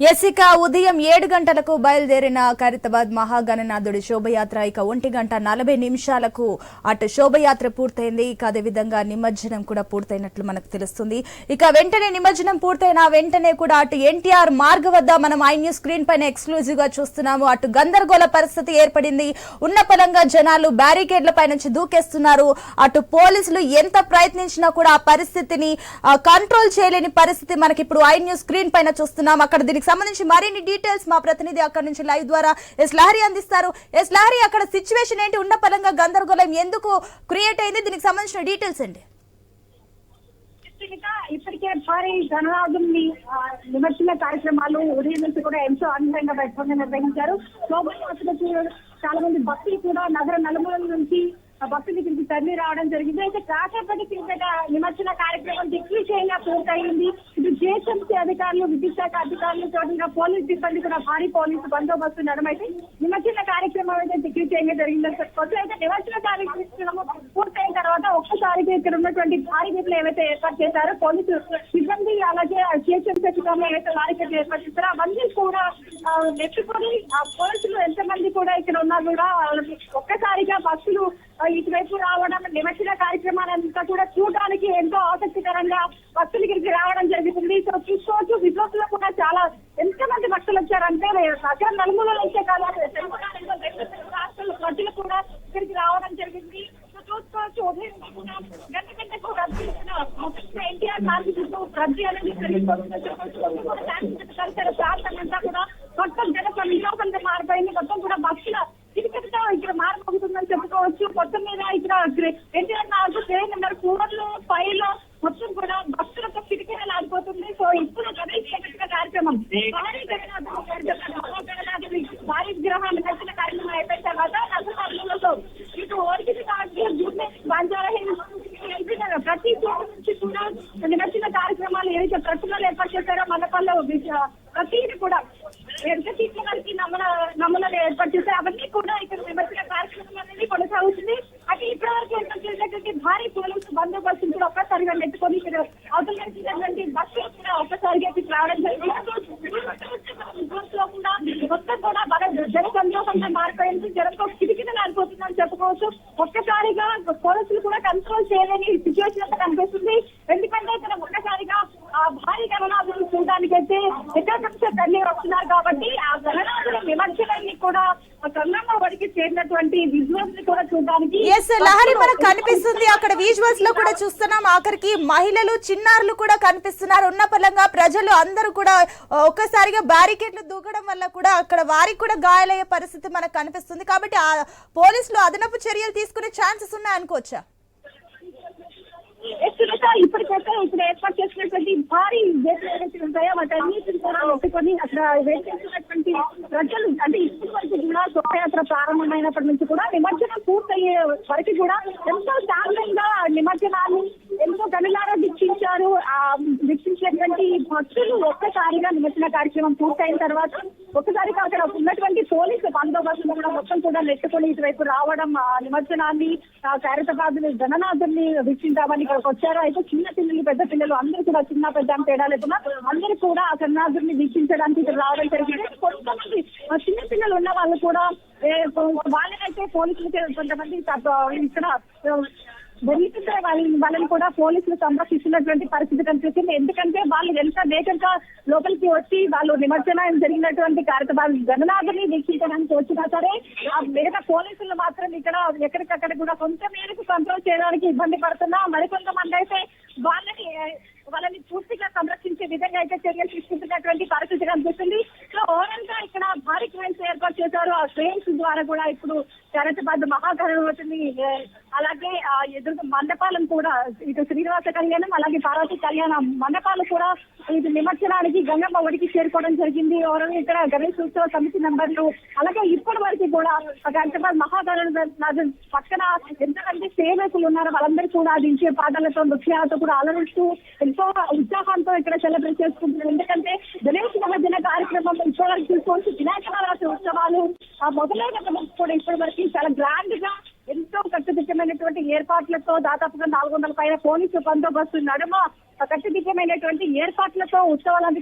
ఎసిక ఉదయం ఏడు గంటలకు బయలుదేరిన ఖైరతాబాద్ మహాగణనాథుడి శోభయాత్ర ఇక ఒంటి గంట నలభై నిమిషాలకు అటు శోభయాత్ర పూర్తయింది. ఇక అదేవిధంగా నిమజ్జనం కూడా పూర్తయినట్లు మనకు తెలుస్తుంది. ఇక వెంటనే నిమజ్జనం పూర్తయిన వెంటనే కూడా అటు ఎన్టీఆర్ మార్గ వద్ద మనం ఐ న్యూస్ స్క్రీన్ పైన ఎక్స్క్లూజివ్గా చూస్తున్నాము. అటు గందరగోళ పరిస్థితి ఏర్పడింది. ఉన్న పలంగా జనాలు బ్యారికేడ్ల పై నుంచి దూకేస్తున్నారు. అటు పోలీసులు ఎంత ప్రయత్నించినా కూడా ఆ పరిస్థితిని కంట్రోల్ చేయలేని పరిస్థితి మనకి ఇప్పుడు ఐ న్యూస్ స్క్రీన్ పైన చూస్తున్నాం. అక్కడ దీనికి సంబంధించి మరిన్ని డీటెయిల్స్ మా ప్రతినిధి అక్కడ నుంచి లైవ్ ద్వారా ఎస్ లహరి అందిస్తారు. ఎస్ లహరి అక్కడ సిచ్యువేషన్ ఏంటి? ఉన్న పరంగా గందరగోళం ఎందుకు క్రియేట్ అయింది? దీనికి సంబంధించిన డీటెయిల్స్ అండి ఇప్పటికే భారీ గణనాథుల్ని ఆ, నిమజ్జన కార్యక్రమాలు ఉదయం నుంచి కూడా ఎంతో ఆనందంగా వైభవంగా నిర్వహించారు. శోభయాత్రకు చాలా మంది భక్తులు కూడా నగర నలుమూలల నుంచి భక్తులు ఇక్కడికి తరలి రావడం జరిగింది. అయితే కాసేపటి కిందట నిమజ్జన కార్యక్రమం దిగ్విజయంగా పూర్తయింది. ఇటు జిహెచ్ఎంసీ అధికారులు విద్యుత్ శాఖ అధికారులు చోటుగా పోలీస్ సిబ్బంది కూడా భారీ పోలీసు బందోబస్తు నడమైతే నిమజ్జన కార్యక్రమం అయితే దిగ్విజయంగా జరిగిందని చెప్పుకోవచ్చు. అయితే నిమజ్జన కార్యక్రమం పూర్తయిన తర్వాత ఒక్కసారిగా ఇక్కడ ఉన్నటువంటి భారీ వీపులు ఏవైతే ఏర్పాటు చేశారో పోలీసు సిబ్బంది అలాగే జిహెచ్ఎంసీ అధికారులు ఏవైతే వారికి ఏర్పాటు చేశారో అవన్నీ కూడా ఆ, నెట్టుకొని పోలీసులు ఎంతమంది కూడా ఇక్కడ ఉన్నా కూడా ఒక్కసారిగా బస్సులు ఇటువైపు రావడం నిమజ్జన కార్యక్రమాలంతా కూడా చూడడానికి ఎంతో ఆసక్తికరంగా భక్తులు ఇక్కడికి రావడం జరుగుతుంది. సో చూసుకోవచ్చు విజువల్స్ కూడా చాలా ఎంతమంది భక్తులు వచ్చారంటే నగర నలుమూలలు అయితే కాదు తెలుగు రాష్ట్రాల ప్రజలు కూడా ఇక్కడికి రావడం జరిగింది. చూసుకోవచ్చు ఉదయం గంట గంటకు రద్దీ ఎన్టీఆర్ మార్గ చుట్టూ రద్దీ అనేది పెరిగిపోతుంది చూసుకోవచ్చు. పరిసర ప్రాంతం అంతా కూడా మొత్తం జన వినియోగంగా మారిపోయింది మొత్తం కూడా భక్తుల చిటికటితో ఇక్కడ మారిపోతుందని చెప్పుకోవచ్చు మొత్తం మీద ఇక్కడ ఎన్టీఆర్ నాలుగు ట్రైన్ నెంబర్ ఫోర్లో ఫైవ్లో మొత్తం కూడా భక్తులతో చిటికలు ఆడిపోతుంది సో ఇప్పుడు గణేష్ చతుర్థి కార్యక్రమం భారీ జగన్నాథ కార్యక్రమం మహాగణనాథుడి భారీ విగ్రహాలు నచ్చిన కార్యక్రమం అయిపోయిన తర్వాత నగరంలో ఇటు ఓడికి బంజారా హిల్స్ ఎల్బీ నగర్ ప్రతి చోట నుంచి కూడా నచ్చిన కార్యక్రమాలు ఏదైతే ప్రతిమలు ఏర్పాటు చేశారో మనపల్లో ప్రతిది కూడా ఎంత సీట్ల వరకు నమూన నమూనాలు ఏర్పాటు చేశారు అవన్నీ కూడా ఇక్కడ విమర్శన కార్యక్రమం అనేది కొనసాగుతుంది అయితే ఇప్పటి వరకు ఏర్పాటు చేసినటువంటి భారీ పోలీసు బందోబస్తు కూడా ఒక్కసారిగా నెట్టుకొని ఇక్కడ అవతల వచ్చినటువంటి బస్సులు కూడా ఒక్కసారిగా ఇక్కడ రావడం జరిగింది బస్సులో కూడా మొత్తం కూడా బాగా జన సందోషంగా మారిపోయింది జనంతో కిటికీలు ఆడిపోతుందని చెప్పుకోవచ్చు ఒక్కసారిగా పోలీసులు కూడా కంట్రోల్ చేయలేని సిచ్యువేషన్ అంతా కనిపిస్తుంది. ఎందుకంటే ఇక్కడ ఒక్కసారిగా ఆ భారీ గణనాథులు చూడడానికి అయితే ఎక్కడ నుంచి తల్లి వస్తున్నారు కాబట్టి ఆ గణనాథుల విమర్శలన్నీ కూడా చేరినటువంటి విజువల్స్ కూడా చూడడానికి లహరి మనకు కనిపిస్తుంది. అక్కడ విజువల్స్లో కూడా చూస్తున్నాం. ఆఖరికి మహిళలు చిన్నారులు కూడా కనిపిస్తున్నారు. ఉన్న పలంగా ప్రజలు అందరూ కూడా ఒక్కసారిగా బ్యారికేడ్లు దూకడం వల్ల కూడా అక్కడ వారికి కూడా గాయాలయ్యే పరిస్థితి మనకు కనిపిస్తుంది. కాబట్టి ఆ పోలీసులు అదనపు చర్యలు తీసుకునే ఛాన్సెస్ ఉన్నాయి అనుకోవచ్చా ఇప్పటికైతే ఇక్కడ ఏర్పాటు చేసినటువంటి భారీ గేట్లు ఏదైతే ఉంటాయో వాటన్నిటిని కూడా ఒప్పుకొని అక్కడ వేసేసినటువంటి చేసినటువంటి ప్రజలు అంటే ఇప్పటి వరకు కూడా శోభయాత్ర ప్రారంభమైనప్పటి నుంచి కూడా నిమజ్జనం పూర్తయ్యే వరకు కూడా ఎంతో శాంతంగా నిమజ్జనాన్ని ఎంతో గనులారా దీక్షించారు. ఆ దీక్షించినటువంటి భక్తులు ఒక్కసారిగా నిమజ్జన కార్యక్రమం పూర్తయిన తర్వాత ఒక్కసారిగా అక్కడ ఉన్నటువంటి పోలీసు కూడా మొత్తం కూడా నెట్టుకొని ఇటువైపు రావడం నిమజ్జనాన్ని ఆ జననాథుల్ని వీక్షించామని ఇక్కడికి వచ్చారు. అయితే చిన్న పిల్లలు పెద్ద పిల్లలు అందరూ కూడా చిన్న పెద్ద అని తేడా లేకుండా అందరూ కూడా ఆ గణనాథుల్ని వీక్షించడానికి ఇక్కడ రావడం జరిగింది. కొంతమంది చిన్న పిల్లలు ఉన్న వాళ్ళు కూడా వాళ్ళనైతే పోలీసులు కొంతమంది ఇక్కడ వెళ్తుంటే వాళ్ళని వాళ్ళని కూడా పోలీసులు సంరక్షిస్తున్నటువంటి పరిస్థితి కనిపిస్తుంది. ఎందుకంటే వాళ్ళు ఎంత వేగంగా లోపలికి వచ్చి వాళ్ళు నిమజ్జనం జరిగినటువంటి కార్యక్రమాలు గణనాథుని వీక్షించడానికి వచ్చినా సరే ఆ మిగతా పోలీసులు మాత్రం ఇక్కడ ఎక్కడికక్కడ కూడా కొంత మేరకు కంట్రోల్ చేయడానికి ఇబ్బంది పడుతున్నా. మరికొంతమంది అయితే వాళ్ళని వాళ్ళని పూర్తిగా సంరక్షించే విధంగా అయితే చర్యలు తీసుకుంటున్నటువంటి పరిస్థితి కనిపిస్తుంది. సో ఓవరాల్గా ఇక్కడ భారీ ట్రైన్స్ ఏర్పాటు చేశారు. ఆ ట్రైన్స్ ద్వారా కూడా ఇప్పుడు శరత్బాద్ మహాగణపతిని ఏ, అలాగే ఆ ఎదురు మండపాలను కూడా ఇటు శ్రీనివాస కళ్యాణం అలాగే పార్వతి కళ్యాణం మండపాలు కూడా ఇది నిమజ్జనానికి గంగమ్మ ఒడికి చేరుకోవడం జరిగింది. ఇక్కడ గణేష్ ఉత్సవ సమితి మెంబర్లు అలాగే ఇప్పటి వరకు కూడా హైదరాబాద్ మహాగణనాథ్ పక్కన ఎంతమంది సేవకులు ఉన్నారో వాళ్ళందరూ కూడా దించే పాటలతో నృత్యాలతో కూడా అలరిస్తూ ఎంతో ఉత్సాహంతో ఇక్కడ సెలబ్రేట్ చేసుకుంటున్నారు. ఎందుకంటే గణేష్ నిమజ్జన కార్యక్రమం ఇప్పటివరకు చూసుకోవచ్చు. వినాయక నవరాత్రి ఉత్సవాలు ఆ మొదలైన కూడా ఇప్పటి వరకు చాలా గ్రాండ్గా కట్టుదిట్టమైనటువంటి ఏర్పాట్లతో దాదాపుగా నాలుగు వందల పైన పోలీసు బందోబస్తు నడుమ కట్టుదిట్టమైనటువంటి ఏర్పాట్లతో ఉత్సవాలను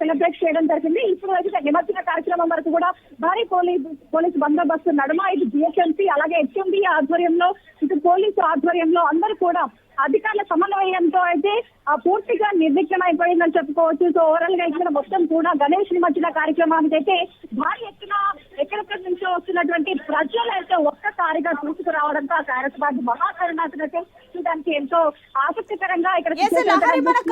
సెలబ్రేట్ చేయడం జరిగింది. ఇప్పుడు అయితే నిమజ్జన కార్యక్రమం వరకు కూడా భారీ పోలీసు పోలీసు బందోబస్తు నడుమ ఇది జిహెచ్ఎంసీ అలాగే హెచ్ఎండి ఆధ్వర్యంలో ఇటు పోలీసు ఆధ్వర్యంలో అందరూ కూడా అధికారుల సమన్వయంతో అయితే పూర్తిగా నిర్విఘ్నం అయిపోయిందని చెప్పుకోవచ్చు. సో ఓవరాల్గా ఇక్కడ మొత్తం కూడా గణేష్ నిమజ్జన కార్యక్రమానికి అయితే భారీ ఎత్తున ఎక్కడెక్కడి నుంచో వస్తున్నటువంటి ప్రజలు అయితే ఒక్కసారిగా తీసుకురావడంతో ఆ హైదరాబాద్ మహాకరుణాథుడు అయితే చూడడానికి ఎంతో ఆసక్తికరంగా ఇక్కడ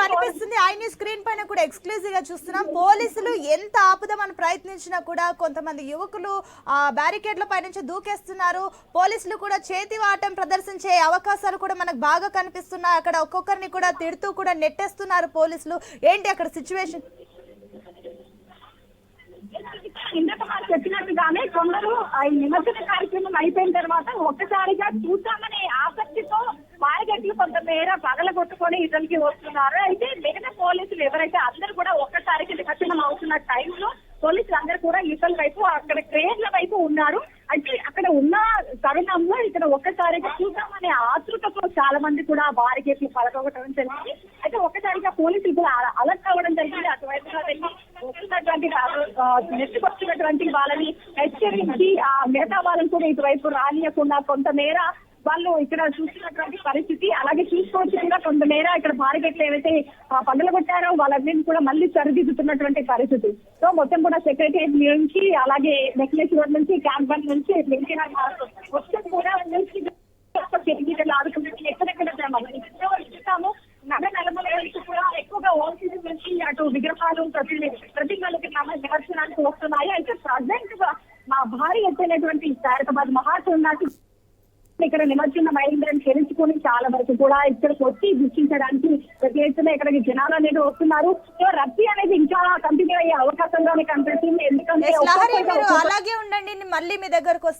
కనిపిస్తుంది. ఐ స్క్రీన్ పైన కూడా ఎక్స్క్లూజివ్గా చూస్తున్నాం. పోలీసులు ఎంత ఆపుదామని ప్రయత్నించినా కూడా కొంతమంది యువకులు ఆ బ్యారికేడ్ల పై నుంచి దూకేస్తున్నారు. పోలీసులు కూడా చేతి వాటం ప్రదర్శించే అవకాశాలు కూడా మనకు బాగా కనిపిస్తున్నాయి. అక్కడ ఒక్కొక్కరిని కూడా తిడుతూ కూడా నెట్టేస్తున్నారు పోలీసులు. ఏంటి అక్కడ సిచ్యువేషన్ ఇందాక మనం చెప్పినట్టుగానే కొందరు ఆ ఈ నిమజ్జన కార్యక్రమం అయిపోయిన తర్వాత ఒక్కసారిగా చూద్దామనే ఆసక్తితో మార్కెట్లు కొంత మేర పగలగొట్టుకొని ఇతనికి వస్తున్నారు. అయితే మిగతా పోలీసులు ఎవరైతే అందరూ కూడా ఒక్కసారికి నిమజ్జనం అవుతున్న టైంలో పోలీసులు అందరూ కూడా ఇతల వైపు అక్కడ క్రేన్ల వైపు ఉన్నారు. అయితే అక్కడ ఉన్న తరుణంలో ఇక్కడ ఒక్కసారిగా చూద్దామనే ఆతృతతో చాలా మంది కూడా వారి కూడా పోలీసులు కూడా అలర్ట్ అవ్వడం జరిగింది. అటువైపుగా వెళ్ళి వస్తున్నటువంటి నెట్టుకొస్తున్నటువంటి వాళ్ళని హెచ్చరించి ఆ మిగతా వాళ్ళని కూడా ఇటువైపు రానియకుండా కొంతమేర వాళ్ళు ఇక్కడ చూస్తున్నటువంటి పరిస్థితి అలాగే చూసుకోవచ్చు కూడా కొంతమేర ఇక్కడ బారిగెట్లు ఏవైతే పండుగ కొట్టారో వాళ్ళందరినీ కూడా మళ్ళీ సరిదిద్దుతున్నటువంటి పరిస్థితి. సో మొత్తం కూడా సెక్రటరియట్ నుంచి అలాగే నెక్లెస్ రోడ్ నుంచి క్యాంప్ బండ్ నుంచి ఎన్టీఆర్ మొత్తం కూడా నుంచి ఎక్కడెక్కడ మనం చూస్తాము నగ నలభై వరకు కూడా ఎక్కువగా ఓసీసీ నుంచి అటు విగ్రహాలు ప్రతి ప్రతిమలకి నివర్శనానికి వస్తున్నాయి అయితే ప్రజెంట్గా మా భారీ ఎత్తైనటువంటి హైదరాబాద్ మహాశివనాథ్ ఇక్కడ నిమజ్జనం అయిందని తెలుసుకుని చాలా వరకు కూడా ఇక్కడికి వచ్చి వీక్షించడానికి ప్రతి ఎత్తున ఇక్కడికి జనాలు అనేది వస్తున్నారు. సో రద్దీ అనేది ఇంకా కంటిన్యూ అయ్యే అవకాశంగానే కనిపిస్తుంది. ఎందుకంటే అలాగే ఉండండి మళ్ళీ మీ దగ్గరకు